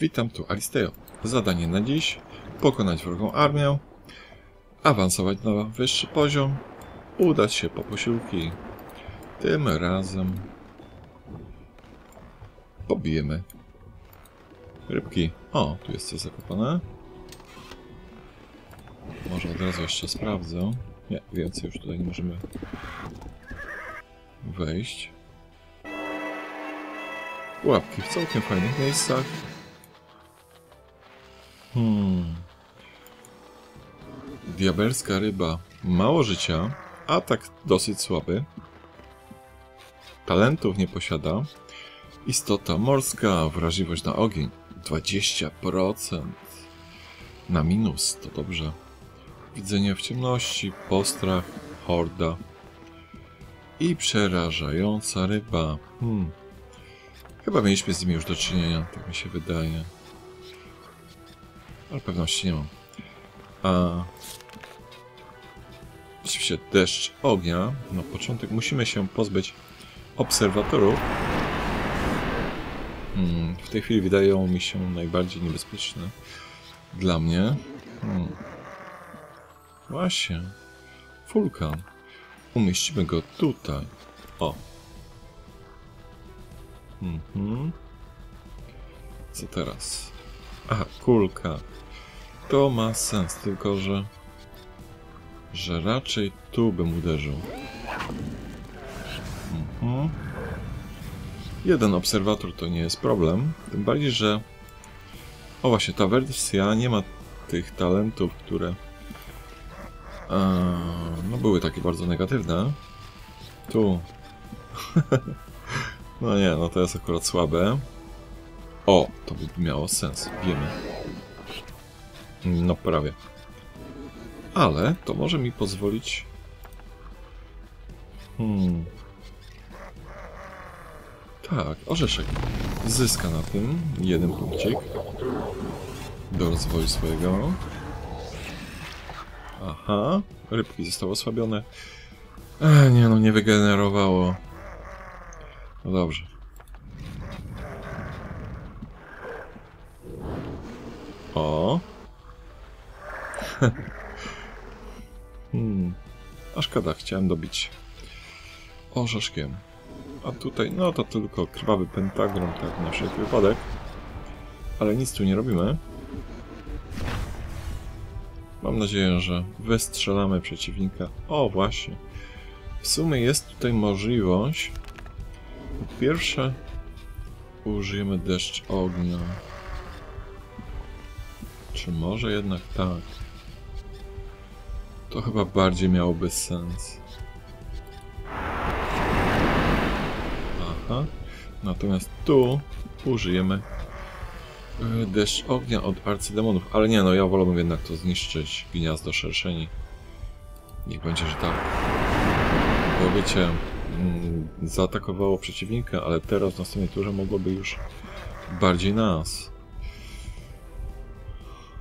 Witam tu Alisteo. Zadanie na dziś pokonać wrogą armię, awansować na wyższy poziom, udać się po posiłki. Tym razem pobijemy rybki. O, tu jest coś zakopane. Może od razu jeszcze sprawdzę. Nie, więcej już tutaj nie możemy wejść. Łapki w całkiem fajnych miejscach. Hmm. Diabelska ryba. Mało życia. Atak dosyć słaby. Talentów nie posiada. Istota morska. Wrażliwość na ogień. 20%. Na minus. To dobrze. Widzenie w ciemności. Postrach. Horda. I przerażająca ryba. Hmm. Chyba mieliśmy z nimi już do czynienia, tak mi się wydaje. Ale pewności nie mam. A... Oczywiście deszcz ognia. Na początek musimy się pozbyć obserwatorów. Hmm, w tej chwili wydają mi się najbardziej niebezpieczne dla mnie. Hmm. Właśnie. Fulkan. Umieścimy go tutaj. O. Mhm. Co teraz? Aha, kulka. To ma sens, tylko że... Że raczej tu bym uderzył. Mhm. Jeden obserwator to nie jest problem. Tym bardziej, że... O właśnie, ta wersja nie ma tych talentów, które... No były takie bardzo negatywne. Tu. no nie, no to jest akurat słabe. O, to by miało sens, wiemy. No prawie. Ale to może mi pozwolić... Hmm. Tak, orzeszek. Zyska na tym jeden punkcik. Do rozwoju swojego. Aha, rybki zostały osłabione. Ech, nie no, nie wygenerowało. No dobrze. O. hmm. A szkoda, chciałem dobić orzeszkiem. A tutaj, no to tylko krwawy pentagram, tak na wszelki wypadek. Ale nic tu nie robimy. Mam nadzieję, że wystrzelamy przeciwnika. O, właśnie. W sumie jest tutaj możliwość. Po pierwsze, użyjemy deszcz ognia. Czy może jednak tak? To chyba bardziej miałoby sens. Aha. Natomiast tu użyjemy y, deszcz ognia od arcydemonów. Ale nie, no ja wolałbym jednak to zniszczyć. Gniazdo szerszeni. Niech będzie, że tak. Bo wiecie, mm, zaatakowało przeciwnika, ale teraz w następnej turze mogłoby już bardziej nas.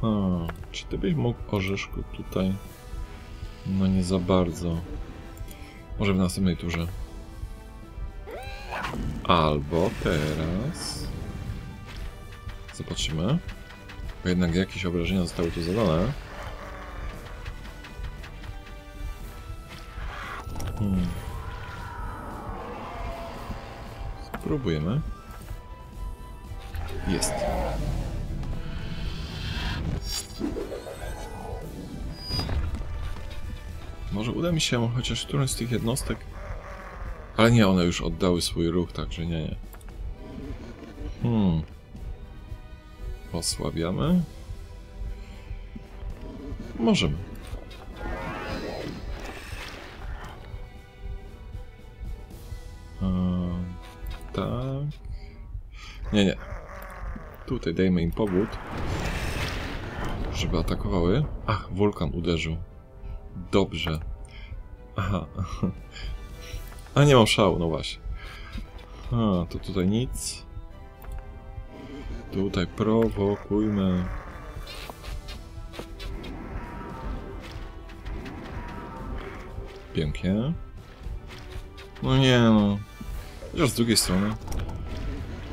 Hmm, czy ty byś mógł orzeszku tutaj? No nie za bardzo. Może w następnej turze. Albo teraz. Zobaczymy. Bo jednak jakieś obrażenia zostały tu zadane. Hmm. Spróbujemy. Jest. Może uda mi się chociaż którąś z tych jednostek. Ale nie, one już oddały swój ruch, także nie, nie. Hmm. Osłabiamy? Możemy. Eee, tak. Nie, nie. Tutaj dajmy im powód, żeby atakowały. Ach, wulkan uderzył. Dobrze. Aha. A nie mam szału, no właśnie. A, to tutaj nic. Tutaj prowokujmy. Pięknie. No nie no. Chociaż z drugiej strony.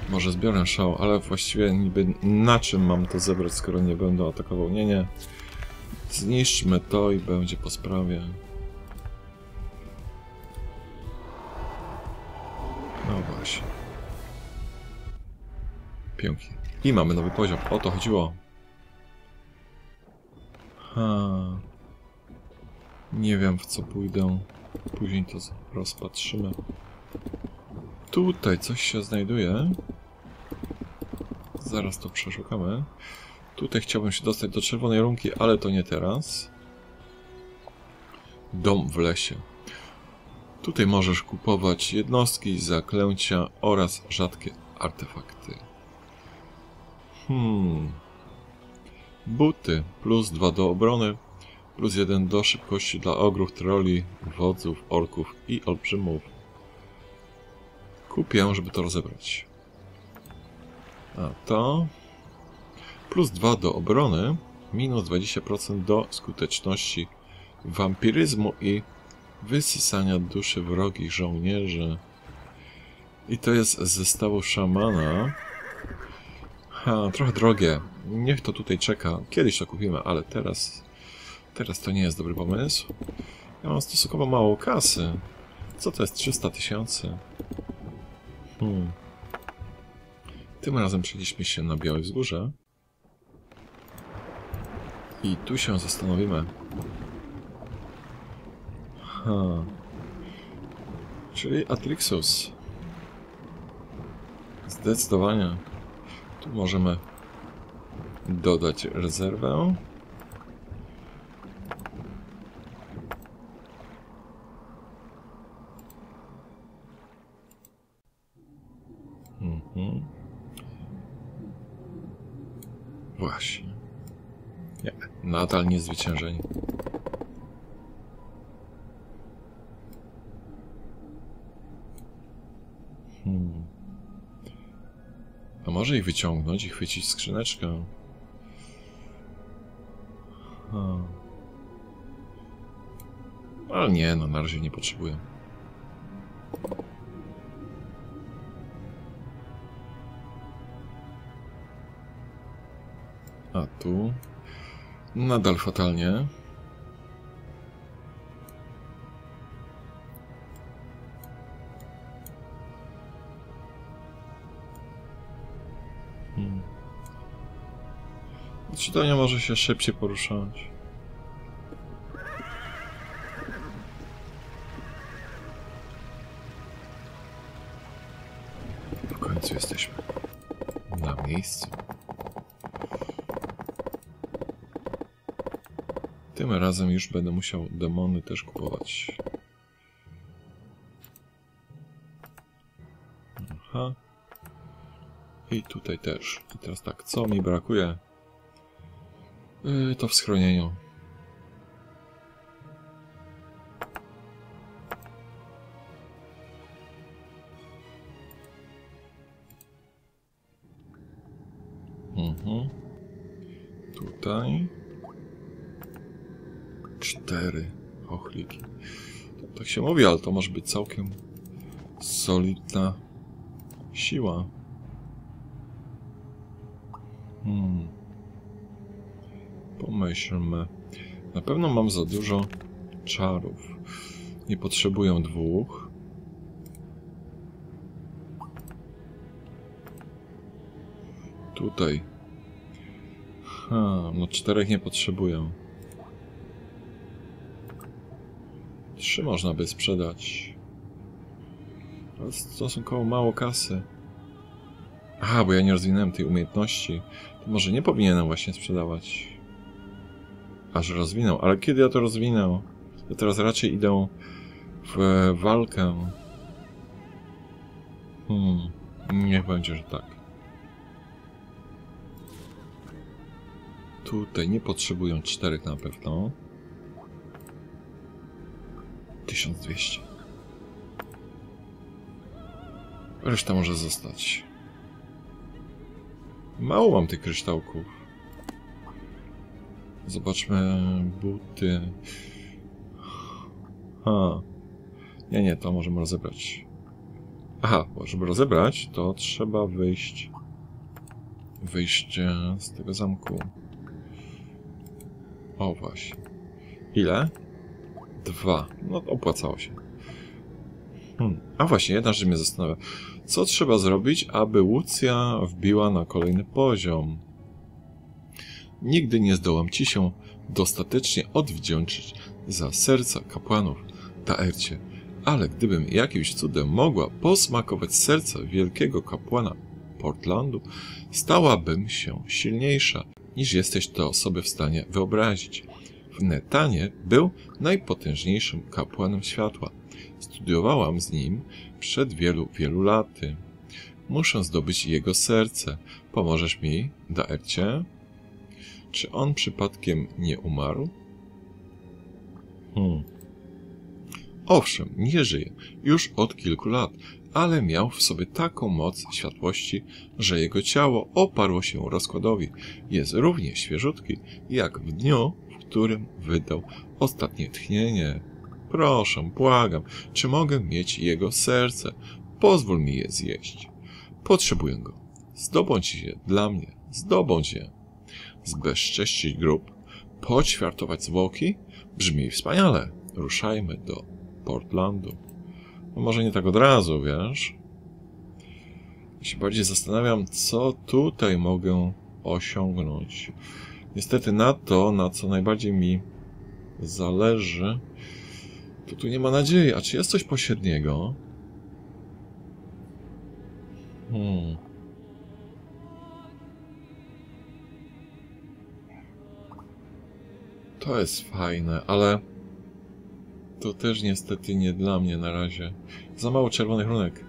Może zbiorę szał, ale właściwie niby na czym mam to zebrać, skoro nie będę atakował? Nie, nie. Zniszczmy to i będzie po sprawie. No właśnie. Pięknie. I mamy nowy poziom. O to chodziło. Ha. Nie wiem w co pójdę. Później to rozpatrzymy. Tutaj coś się znajduje. Zaraz to przeszukamy. Tutaj chciałbym się dostać do czerwonej runki, ale to nie teraz. Dom w lesie. Tutaj możesz kupować jednostki, zaklęcia oraz rzadkie artefakty. Hmm. Buty. Plus 2 do obrony. Plus 1 do szybkości dla ogrów, troli, wodzów, orków i olbrzymów. Kupię, żeby to rozebrać. A to... Plus 2 do obrony. Minus 20% do skuteczności wampiryzmu i wysysania duszy wrogich żołnierzy. I to jest zestawu szamana. Ha, trochę drogie. Niech to tutaj czeka. Kiedyś to kupimy, ale teraz... Teraz to nie jest dobry pomysł. Ja mam stosunkowo mało kasy. Co to jest 300 tysięcy? Hmm. Tym razem przenieśmy się na Białe Wzgórze. I tu się zastanowimy. Ha. Czyli Atrixus. Zdecydowanie. Tu możemy dodać rezerwę. Mhm. Właśnie. Nie, nadal nie zwyciężeni. Hmm. A może ich wyciągnąć i chwycić skrzyneczkę? Ha. Ale nie, no na razie nie potrzebuję. A tu? Nadal fatalnie. Hmm. Czytanie może się szybciej poruszać. W końcu jesteśmy na miejscu. Tym razem już będę musiał demony też kupować. Aha. I tutaj też. I teraz tak, co mi brakuje? Yy, to w schronieniu. Mhm. Tutaj. Cztery ochliki. Tak się mówi, ale to może być całkiem solidna siła. Hmm. Pomyślmy. Na pewno mam za dużo czarów. Nie potrzebuję dwóch. Tutaj. Ha, no czterech nie potrzebuję. Trzy można by sprzedać. Ale stosunkowo mało kasy. Aha, bo ja nie rozwinąłem tej umiejętności. To może nie powinienem właśnie sprzedawać. Aż rozwinął. Ale kiedy ja to rozwinę? Ja teraz raczej idę w walkę. Hmm. Niech będzie, że tak. Tutaj nie potrzebują czterech na pewno. 1200. Reszta może zostać. Mało mam tych kryształków. Zobaczmy buty. Ha. Nie, nie, to możemy rozebrać. Aha, żeby rozebrać, to trzeba wyjść... Wyjść e, z tego zamku. O, właśnie. Ile? Dwa. No, opłacało się. Hmm. A właśnie, jedna rzecz mnie zastanawia. Co trzeba zrobić, aby Łucja wbiła na kolejny poziom? Nigdy nie zdołam ci się dostatecznie odwdzięczyć za serca kapłanów Taercie, ale gdybym jakimś cudem mogła posmakować serca wielkiego kapłana Portlandu, stałabym się silniejsza, niż jesteś to sobie w stanie wyobrazić. Netanie był najpotężniejszym kapłanem światła. Studiowałam z nim przed wielu, wielu laty. Muszę zdobyć jego serce. Pomożesz mi, Daercie? Czy on przypadkiem nie umarł? Hmm. Owszem, nie żyje już od kilku lat, ale miał w sobie taką moc światłości, że jego ciało oparło się rozkładowi. Jest równie świeżutki, jak w dniu, którym wydał ostatnie tchnienie. Proszę, błagam, czy mogę mieć jego serce? Pozwól mi je zjeść. Potrzebuję go. Zdobądź je dla mnie. Zdobądź je. Zbezcześcić grób, poćwiartować zwłoki? Brzmi wspaniale. Ruszajmy do Portlandu. No może nie tak od razu, wiesz? Ja się bardziej zastanawiam, co tutaj mogę osiągnąć. Niestety na to, na co najbardziej mi zależy, to tu nie ma nadziei. A czy jest coś pośredniego? Hmm. To jest fajne, ale to też niestety nie dla mnie na razie. Za mało czerwonych runek.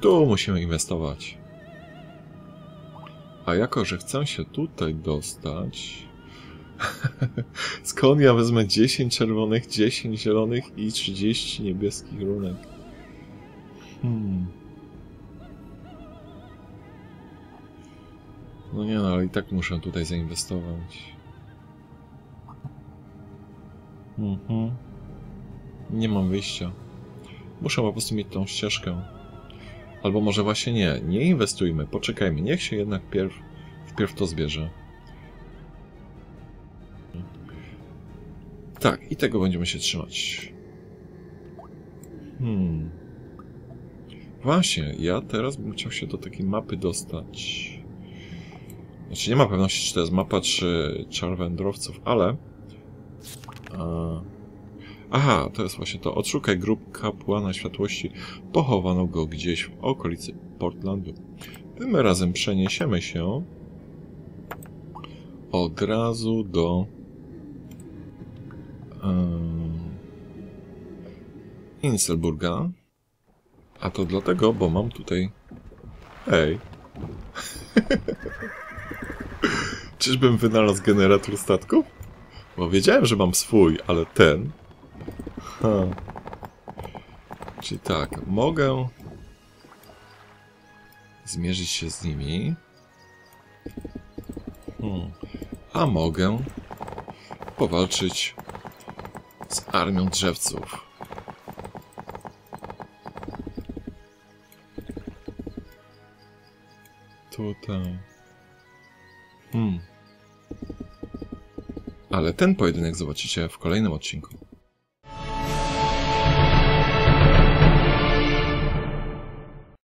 Tu musimy inwestować. A jako, że chcę się tutaj dostać... Skąd ja wezmę 10 czerwonych, 10 zielonych i 30 niebieskich runek? Hmm. No nie no, ale i tak muszę tutaj zainwestować. Mhm. Nie mam wyjścia. Muszę po prostu mieć tą ścieżkę. Albo może właśnie nie. Nie inwestujmy. Poczekajmy. Niech się jednak pierw, wpierw to zbierze. Tak, i tego będziemy się trzymać. Hmm. Właśnie, ja teraz bym chciał się do takiej mapy dostać. Znaczy, nie ma pewności, czy to jest mapa, czy czar wędrowców, ale... Aha, to jest właśnie to. Odszukaj grup kapłana światłości. Pochowano go gdzieś w okolicy Portlandu. Tym razem przeniesiemy się od razu do um, Inselburga. A to dlatego, bo mam tutaj... Ej. Czyżbym wynalazł generator statków? Bo wiedziałem, że mam swój, ale ten... Ha. Czyli tak, mogę zmierzyć się z nimi. Hmm. A mogę powalczyć z armią drzewców. Tutaj. Hmm. Ale ten pojedynek zobaczycie w kolejnym odcinku.